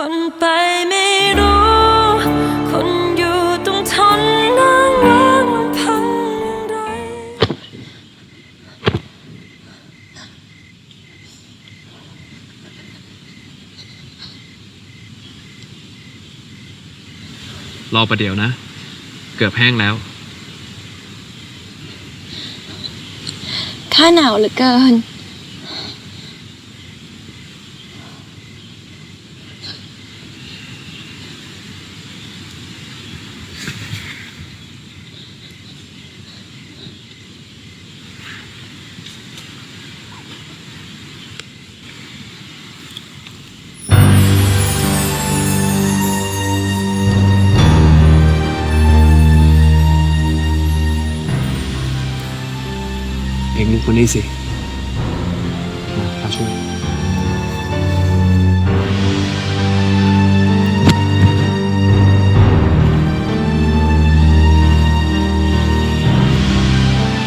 คนไปไม่รู้ คนอยู่ต้องทนนั่งร้องลำพังอย่างไร รอประเดี๋ยวนะ เกือบแห้งแล้ว ข้าหนาวเหลือเกิน คนนี้สิมาช่วย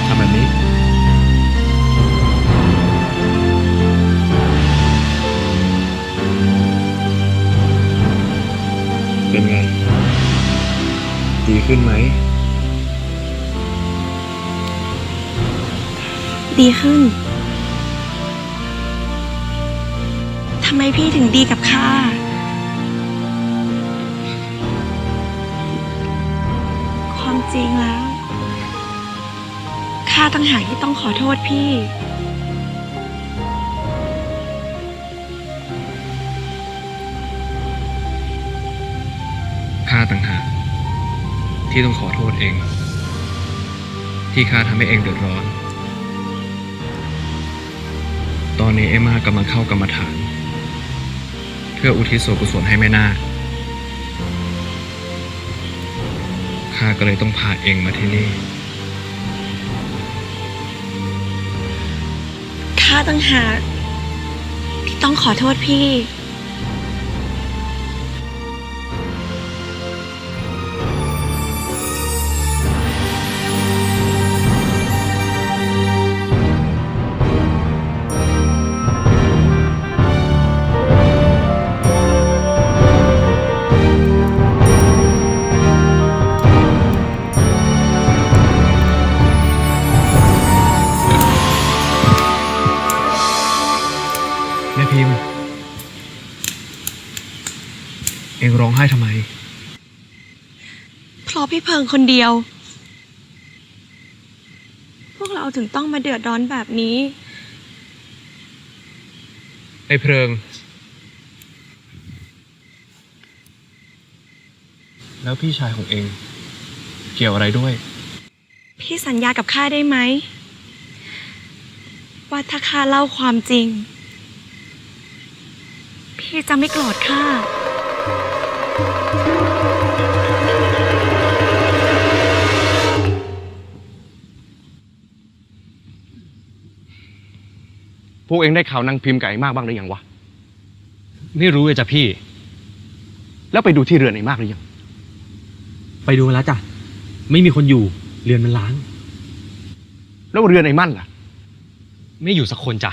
ทำแบบนี้ เป็นไง ดีขึ้นไหม ดีขึ้น ทำไมพี่ถึงดีกับข้า ความจริงแล้ว ข้าตั้งหากที่ต้องขอโทษพี่ ข้าต่างหากที่ต้องขอโทษเอง ที่ข้าทำให้เองเดือดร้อน ตอนนี้เอมากำลังเข้ากรรมฐาน เพื่ออุทิศส่วนกุศลให้แม่นาคข้าก็เลยต้องพาเองมาที่นี่ ข้าตั้งหากที่ต้องขอโทษพี่ ร้องไห้ทำไม เพราะพี่เพิงคนเดียว พวกเราถึงต้องมาเดือดร้อนแบบนี้ ไอ้เพลิง แล้วพี่ชายของเอง เกี่ยวอะไรด้วย พี่สัญญากับข้าได้ไหม ว่าถ้าข้าเล่าความจริง พี่จะไม่โกรธข้า พวกเองได้ข่าวนางพิมพ์กับไอ้มากบ้างหรือยังวะ ไม่รู้เลยจ้ะพี่ แล้วไปดูที่เรือนไอ้มากหรือยัง ไปดูมาแล้วจ้ะ ไม่มีคนอยู่ เรือนมันล้าง แล้วเรือนไอ้มั่นล่ะ ไม่อยู่สักคนจ้ะ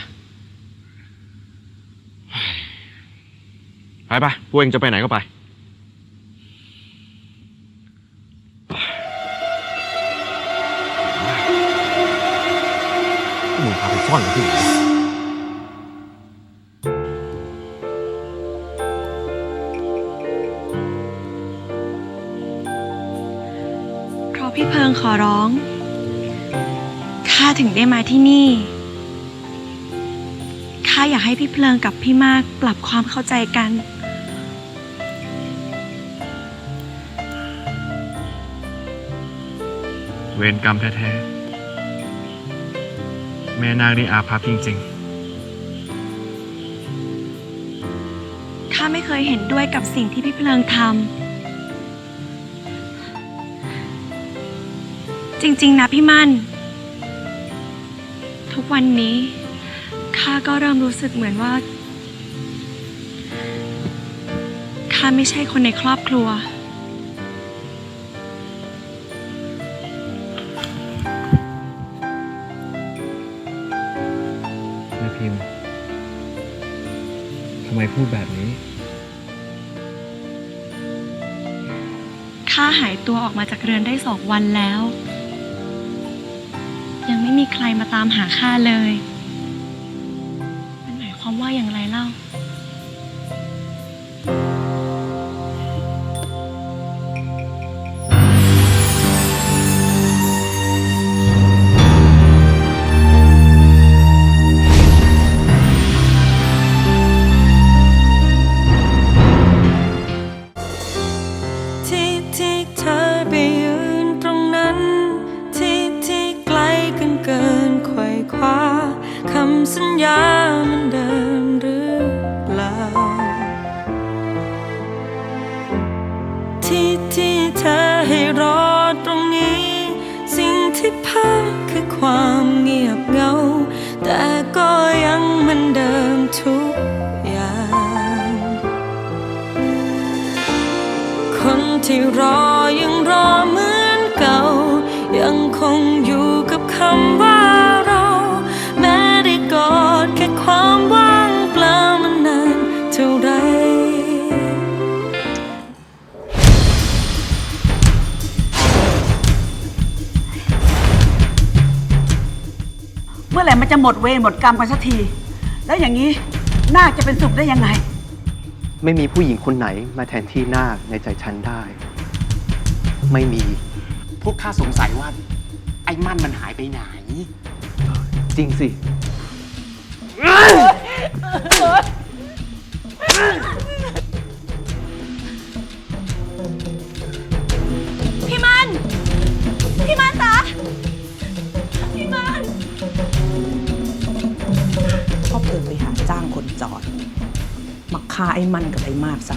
ไปไปพวกเองจะไปไหนก็ไป มึงพาไปซ่อนไว้ที่ไหน พราะพี่เพิงขอร้อง ข้าถึงได้มาที่นี่ ข้าอยากให้พี่เพลิงกับพี่มากปรับความเข้าใจกัน เวรกรรมแท้ๆ แม่นาคนี่อาภัพจริงข้าไม่เคยเห็นด้วยกับสิ่งที่พี่เพลิงทำ จริง ๆ นะพี่มั่น ทุกวันนี้ข้าก็เริ่มรู้สึกเหมือนว่าข้าไม่ใช่คนในครอบครัวๆแม่พิมพ์ทำไมพูดแบบนี้ ข้าหายตัวออกมาจากเรือนได้สองวันแล้วยังไม่มีใครมาตามหาข้าเลย มันหมายความว่าอย่างไรเล่า คำ มื่อไหร่มันจะหมดเวรหมดกรรมกันสักที แล้วอย่างนี้นาคจะเป็นสุขได้ยังไง ไม่มีผู้หญิงคนไหนมาแทนที่นาคในใจฉันได้ ไม่มี พวกข้าสงสัยว่า ไอ้มั่นมันหายไปไหน จริงสิ จอด มาฆ่าไอ้มันกับไอ้มากซะ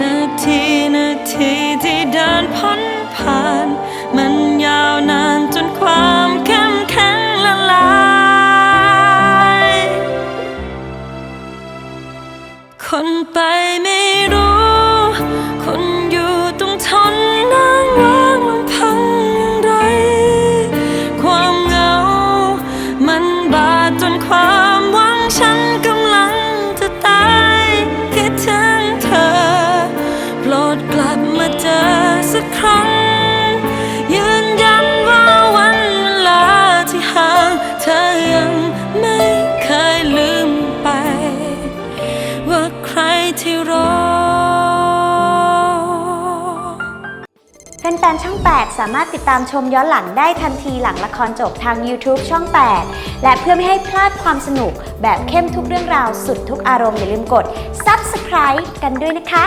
นาทีนาทีที่เดินพ้นผ่าน มันยาวนานจนความเข้มแข็ง สักครั้ง ยืนยันว่าวันเวลาที่ห่างเธอยังไม่เคยลืมไป ว่าใครที่รอ แฟนๆ ช่อง 8 สามารถติดตามชมย้อนหลังได้ทันทีหลังละครจบทาง YouTube ช่อง 8 และเพื่อไม่ให้พลาดความสนุกแบบเข้มทุกเรื่องราวสุดทุกอารมณ์อย่าลืมกด Subscribe กันด้วยนะคะ